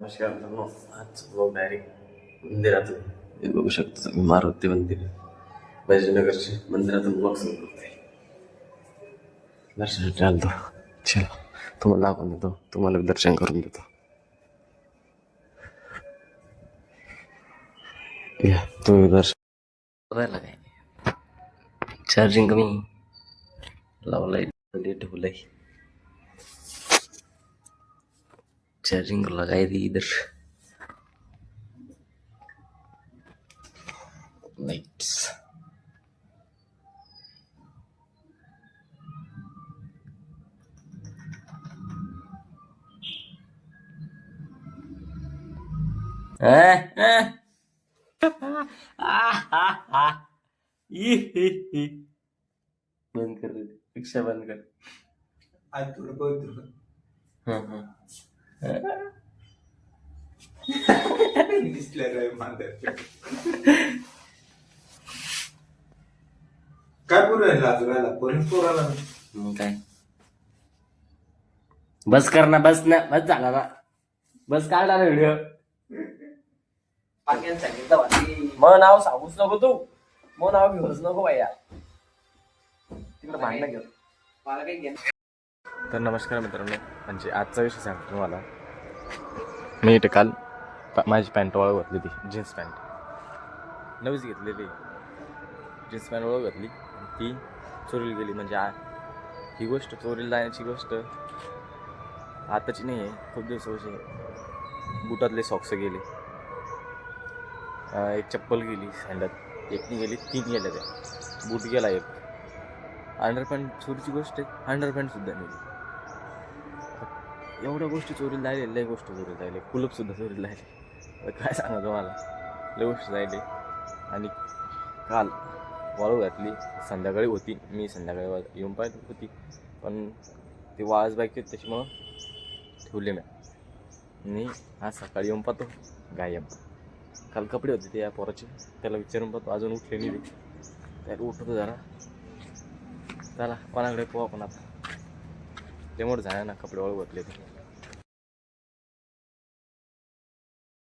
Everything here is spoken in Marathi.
नमस्कार आज डायरेक्ट मंदिरातून. हे बघू शकता तुम्ही मारुती मंदिर. बैजनगरचे मंदिरातून ब्लॉग सुरू करते दर्शनासाठी आलतो. चला तुम्हाला दाखवून देतो. तुम्हाला दर्शन करून देतो. या तुम्ही दर्शन. करायला काय चार्जिंग कमी. लावलंय लेट ठेवलंय. चार्जिंग लगाई दी इधर लाइट्स बंद कर रे. रिक्षा बंद कर आज थोडं बघतो हाँ हाँ दिसल्या काय काय पूर्ण लाजवायला कोणी पोराला. मग काय? बस कर ना बस ना बस झाला ना. बस काढला ना व्हिडिओ मग नाव सांगूच नको तू. मग नाव घेऊच नको भैया तिकडे भांडणं घेऊ मला काही घेणं तर नमस्कार मित्रांनो. म्हणजे आजचा विषय सांगतो तुम्हाला. मी इथे काल माझी पॅन्ट ओळख घातली ती जीन्स पॅन्ट नवीच घेतलेली. जीन्स पॅन्ट ओळख घातली ती चोरीला गेली म्हणजे आ ही गोष्ट चोरीला जाण्याची गोष्ट आताची नाही आहे खूप दिवसाची बुटातले सॉक्स गेले. एक चप्पल गेली सँडल एक नाही गेली तीन गेल्या त्या. बूट गेला एक. अंडरपॅन्ट चोरीची गोष्ट आहे. अंडरपॅन्टसुद्धा नेली. एवढ्या गोष्टी चोरीला राहिले लय गोष्ट चोरीला राहिले कुलपसुद्धा चोरीला राहिले काय सांगा तुम्हाला? लय गोष्ट जायले. आणि काल वाळू घातली. संध्याकाळी होती. मी संध्याकाळी येऊन पाहिजे होती. पण ती वाळस बाईक होती त्याच्यामुळं ठेवले मी आणि आज सकाळी येऊन पाहतो. गायब. काल कपडे होते ते या पोराचे. त्याला विचारून पाहतो. अजून उठले नाही त्याला उठतो जरा. चला कोणाकडे पोहा पण आता. ते मोठं ना कपडे वाळू घातले ते